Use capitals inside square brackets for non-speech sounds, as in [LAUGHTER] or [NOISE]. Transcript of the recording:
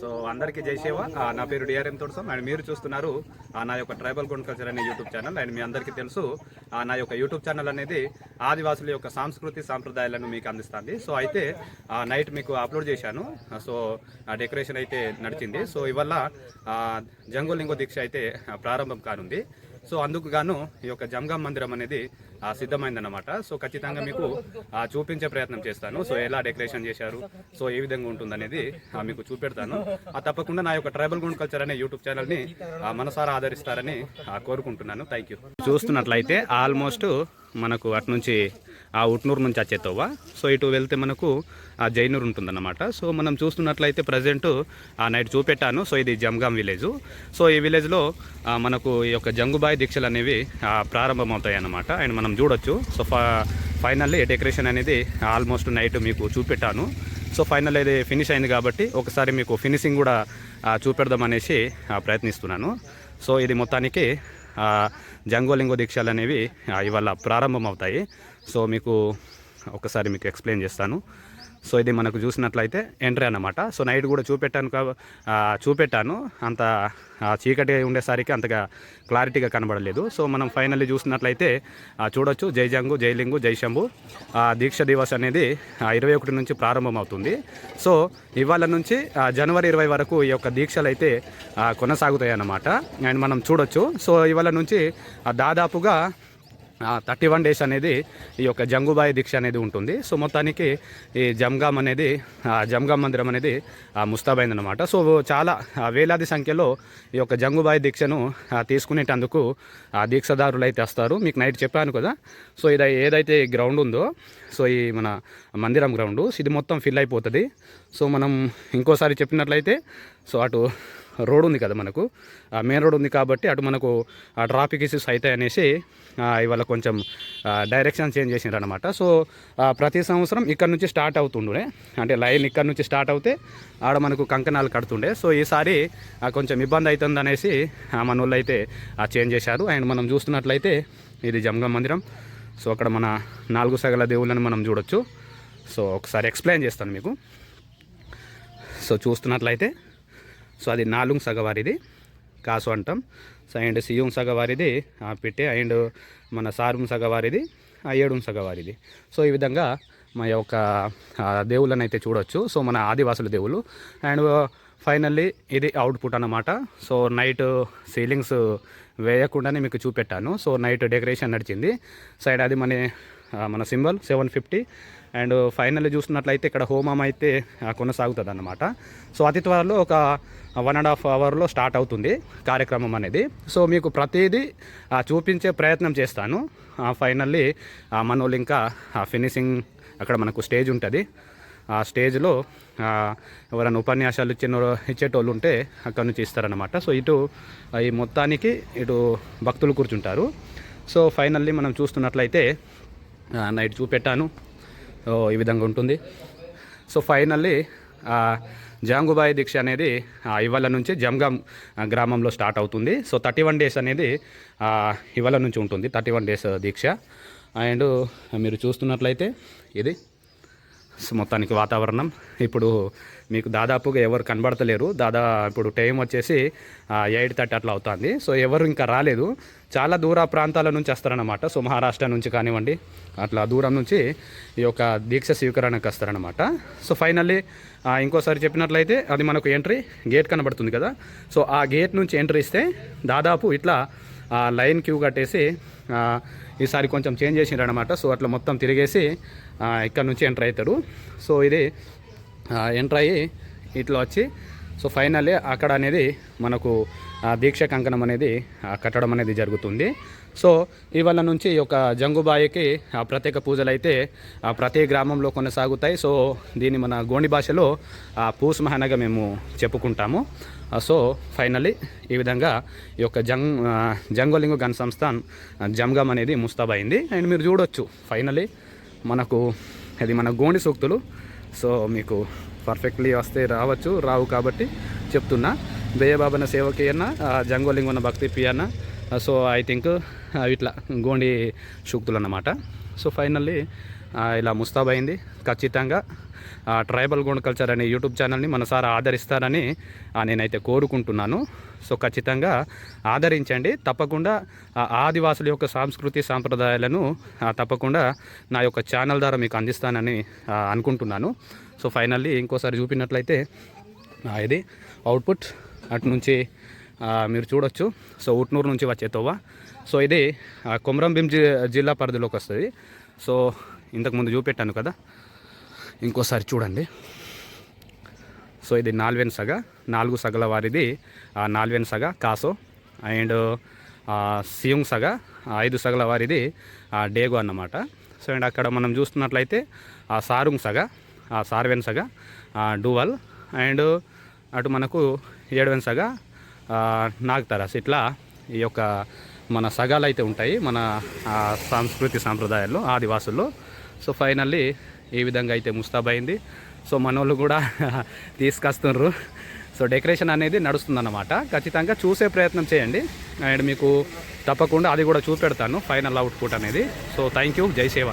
So అందరికీ జై సేవ. నా పేరు డిఆర్ఎం తోడ్సం అండ్ మీరు చూస్తున్నారు నా యొక్క ట్రైబల్ గుండ్ కల్చర్ అనే యూట్యూబ్ ఛానల్. అండ్ మీ అందరికీ తెలుసు నా యొక్క యూట్యూబ్ ఛానల్ అనేది ఆదివాసుల యొక్క సాంస్కృతి సాంప్రదాయాలను మీకు అందిస్తుంది. సో అయితే నైట్ మీకు అప్లోడ్ చేశాను. సో డెకరేషన్ అయితే నడిచింది. సో ఇవల్ల జంగులింగో దీక్ష అయితే ప్రారంభం కానుంది. సో అందుకు గాను ఈ యొక్క జంగం మందిరం అనేది ఆ, సిద్ధమైందన్నమాట. సో ఖచ్చితంగా మీకు చూపించే ప్రయత్నం చేస్తాను. సో ఎలా డెకరేషన్ చేశారు సో ఏ విధంగా ఉంటుందనేది ఆ, మీకు చూపెడతాను. ఆ, తప్పకుండా నా యొక్క ట్రైబల్ గుండ్ కల్చర్ అనే యూట్యూబ్ ఛానల్ని ఆ, మనసారా ఆదరిస్తారని ఆ, కోరుకుంటున్నాను. థ్యాంక్ యూ చూస్తున్నట్లయితే ఆల్మోస్ట్ మనకు అటు నుంచి ఆ ఉట్నూరు నుంచి వచ్చే సో ఇటు వెళ్తే మనకు ఆ జైనూరు ఉంటుందన్నమాట. సో మనం చూస్తున్నట్లయితే ప్రజెంట్ ఆ నైట్ చూపెట్టాను. సో ఇది జంగాం విలేజ్. సో ఈ విలేజ్లో మనకు ఈ యొక్క జంగుబాయి దీక్షలు అనేవి ప్రారంభమవుతాయి అన్నమాట అండ్ మనం చూడొచ్చు. సో ఫైనల్లీ డెకరేషన్ అనేది ఆల్మోస్ట్ నైట్ మీకు చూపెట్టాను. సో ఫైనల్ ఇది ఫినిష్ అయింది కాబట్టి ఒకసారి మీకు ఫినిషింగ్ కూడా చూపెడదాం అనేసి ప్రయత్నిస్తున్నాను. సో ఇది మొత్తానికి జంగోలింగో దీక్షలు అనేవి ఇవాళ ప్రారంభం అవుతాయి సో మీకు ఒకసారి మీకు ఎక్స్ప్లెయిన్ చేస్తాను. సో ఇది మనకు చూసినట్లయితే ఎంట్రీ అన్నమాట. సో నైట్ కూడా చూపెట్టాను చూపెట్టాను. అంత చీకటి ఉండేసరికి అంతగా క్లారిటీగా కనబడలేదు. సో మనం ఫైనల్లీ చూసినట్లయితే చూడొచ్చు. జైజంగు జైలింగు జైశంభు ఆ, దీక్ష దివస్ అనేది ఇరవై ఒకటి నుంచి ప్రారంభమవుతుంది. సో ఇవాళ నుంచి జనవరి ఇరవై వరకు ఈ యొక్క దీక్షలు అయితే కొనసాగుతాయి అన్నమాట అండ్ మనం చూడొచ్చు. సో ఇవాళ నుంచి దాదాపుగా థర్టీ వన్ డేస్ అనేది ఈ యొక్క జంగుబాయి దీక్ష అనేది ఉంటుంది. సో మొత్తానికి ఈ జంగాం అనేది ఆ, మందిరం అనేది ఆ, ముస్తాబైందనమాట సో చాలా వేలాది సంఖ్యలో ఈ యొక్క జంగుబాయి దీక్షను ఆ, తీసుకునేటందుకు ఆ దీక్షదారులు అయితే వస్తారు. మీకు నైట్ చెప్పాను కదా. సో ఇది ఏదైతే గ్రౌండ్ ఉందో సో ఈ మన మందిరం గ్రౌండ్ ఇది మొత్తం ఫిల్ అయిపోతుంది. సో మనం ఇంకోసారి చెప్పినట్లయితే సో అటు రోడ్ ఉంది కదా మనకు. మెయిన్ రోడ్ ఉంది కాబట్టి అటు మనకు ఆ ట్రాఫిక్ ఇష్యూస్ అవుతాయి అనేసి ఇవాళ కొంచెం డైరెక్షన్ చేంజ్ చేసినారు అనమాట సో ప్రతి సంవత్సరం ఇక్కడ నుంచి స్టార్ట్ అవుతుండే అంటే లైన్ ఇక్కడ నుంచి స్టార్ట్ అవుతే ఆడ మనకు కంకణాలు కడుతుండే. సో ఈసారి ఆ, కొంచెం ఇబ్బంది అవుతుంది అనేసి ఆ, మన వాళ్ళు అయితే ఆ, చేంజ్ చేశారు. అండ్ మనం చూస్తున్నట్లయితే ఇది జంగం మందిరం. సో అక్కడ మన నాలుగు సగల దేవుళ్ళని మనం చూడొచ్చు. సో ఒకసారి ఎక్స్ప్లెయిన్ చేస్తాను మీకు. సో చూస్తున్నట్లయితే సో అది నాలుగు సగవారిది. కాసు అంటాం. సో అండ్ సియుం సగవారిది ఆ, పిట్టే. అండ్ మన సారుం సగవారిది ఆ ఏడుం సగవారిది. సో ఈ విధంగా మా యొక్క దేవుళ్ళని అయితే చూడొచ్చు. సో మన ఆదివాసుల దేవుళ్ళు. అండ్ ఫైనల్లీ ఇది అవుట్పుట్ అన్నమాట. సో నైట్ సీలింగ్స్ వేయకుండానే మీకు చూపెట్టాను. సో నైట్ డెకరేషన్ నడిచింది. సైడ్ అది మన మన symbol seven fifty. And final చూసినట్లయితే ఇక్కడ హోమం అయితే కొనసాగుతుంది అన్నమాట సో అతి త్వరలో ఒక వన్ అండ్ హాఫ్ అవర్లో స్టార్ట్ అవుతుంది కార్యక్రమం అనేది. సో మీకు ప్రతిదీ చూపించే ప్రయత్నం చేస్తాను. ఫైనల్లీ మన వాళ్ళు ఇంకా ఫినిషింగ్ అక్కడ మనకు స్టేజ్ ఉంటుంది. ఆ స్టేజ్లో ఎవరైనా ఉపన్యాసాలు ఇచ్చిన ఇచ్చేటోళ్ళు ఉంటే అక్కడ నుంచి ఇస్తారనమాట సో ఇటు ఈ మొత్తానికి ఇటు భక్తులు కూర్చుంటారు. సో ఫైనల్లీ మనం చూస్తున్నట్లయితే నైట్ చూపెట్టాను. సో ఈ విధంగా ఉంటుంది. సో ఫైనల్లీ జాంగుబాయి దీక్ష అనేది ఆ, ఇవాళ నుంచి జంగం గ్రామంలో స్టార్ట్ అవుతుంది. సో థర్టీ వన్ డేస్ అనేది ఇవాళ నుంచి ఉంటుంది థర్టీ వన్ డేస్ దీక్ష. అండ్ మీరు చూస్తున్నట్లయితే ఇది సో మొత్తానికి వాతావరణం. ఇప్పుడు మీకు దాదాపుగా ఎవరు కనబడతలేరు. దాదా ఇప్పుడు టైం వచ్చేసి ఎయిట్ థర్టీ అట్లా అవుతుంది. సో ఎవరు ఇంకా రాలేదు. చాలా దూర ప్రాంతాల నుంచి వస్తారనమాట సో మహారాష్ట్ర నుంచి కానివ్వండి అట్లా దూరం నుంచి ఈ యొక్క దీక్ష స్వీకరణకు వస్తారనమాట సో ఫైనల్లీ ఇంకోసారి చెప్పినట్లయితే అది మనకు ఎంట్రీ గేట్ కనబడుతుంది కదా. సో ఆ గేట్ నుంచి ఎంట్రీ ఇస్తే దాదాపు ఇట్లా లైన్ క్యూ కట్టేసి ఈసారి కొంచెం చేంజ్ చేసిండ్రు అనమాట సో అట్లా మొత్తం తిరిగేసి ఇక్కడ నుంచి ఎంటర్ అవుతాడు. సో ఇది ఎంటర్ అయ్యి ఇట్లా వచ్చి సో ఫైనల్లీ అక్కడ అనేది మనకు దీక్ష కంకణం అనేది కట్టడం అనేది జరుగుతుంది. సో ఇవాళ నుంచి ఈ యొక్క జంగుబాయికి ఆ ప్రత్యేక పూజలు అయితే ఆ, ప్రతి గ్రామంలో కొనసాగుతాయి. సో దీన్ని మన గోండి భాషలో ఆ, పూస్ మహానగా మేము చెప్పుకుంటాము. సో ఫైనల్లీ ఈ విధంగా ఈ యొక్క జంగ్ ఆ, జంగోలింగు గన్ సంస్థాన్ జంగం అనేది ముస్తాబైంది. అండ్ మీరు చూడొచ్చు ఫైనలీ మనకు అది మన గోండి సూక్తులు. సో మీకు పర్ఫెక్ట్లీ వస్తే రావచ్చు. రావు కాబట్టి చెప్తున్నా. బేయబాబన సేవకి అన్న జంగోలింగన్న భక్తి పి అన్న. సో ఐ థింక్ ఇట్లా గోండి సూక్తులు అన్నమాట. సో ఫైనల్లీ ఇలా ముస్తాబ్ అయింది. ఖచ్చితంగా ట్రైబల్ గోండ్ కల్చర్ అనే యూట్యూబ్ ఛానల్ని మనసారా ఆదరిస్తారని నేనైతే కోరుకుంటున్నాను. సో ఖచ్చితంగా ఆదరించండి. తప్పకుండా ఆదివాసుల యొక్క సాంస్కృతి సాంప్రదాయాలను తప్పకుండా నా యొక్క ఛానల్ ద్వారా మీకు అందిస్తానని అనుకుంటున్నాను. సో ఫైనల్లీ ఇంకోసారి చూపినట్లయితే ఇది అవుట్పుట్. అటు నుంచి మీరు చూడొచ్చు. సో ఉట్నూరు నుంచి వచ్చే తోవ. సో ఇది కొమరంభీం జి జిల్లా పరిధిలోకి వస్తుంది. సో ఇంతకుముందు చూపెట్టాను కదా. ఇంకోసారి చూడండి. సో ఇది నాల్వెన్ సగ నాలుగు సగల వారిది ఆ, సగ కాసో అండ్ సియుంగ్ సగ ఐదు సగల వారిది డేగో అన్నమాట. సో అండ్ అక్కడ మనం చూస్తున్నట్లయితే ఆ సారుంగ్ సగ ఆ సార్వెన్ సగ డూవల్ అండ్ అటు మనకు ఏడవెన్ సగ నాగతరాస్. ఇట్లా ఈ యొక్క మన సగాలు అయితే ఉంటాయి మన సంస్కృతి సాంప్రదాయాల్లో ఆదివాసుల్లో. సో ఫైనల్లీ ఏ విధంగా అయితే ముస్తాబైంది సో మనోళ్ళు కూడా [LAUGHS] తీసుకొస్తున్నారు సో డెకరేషన్ అనేది నడుస్తుందన్నమాట. ఖచ్చితంగా చూసే ప్రయత్నం చేయండి. అండ్ మీకు తప్పకుండా అది కూడా చూపెడతాను ఫైనల్ అవుట్పుట్ అనేది. So thank you. జై సేవ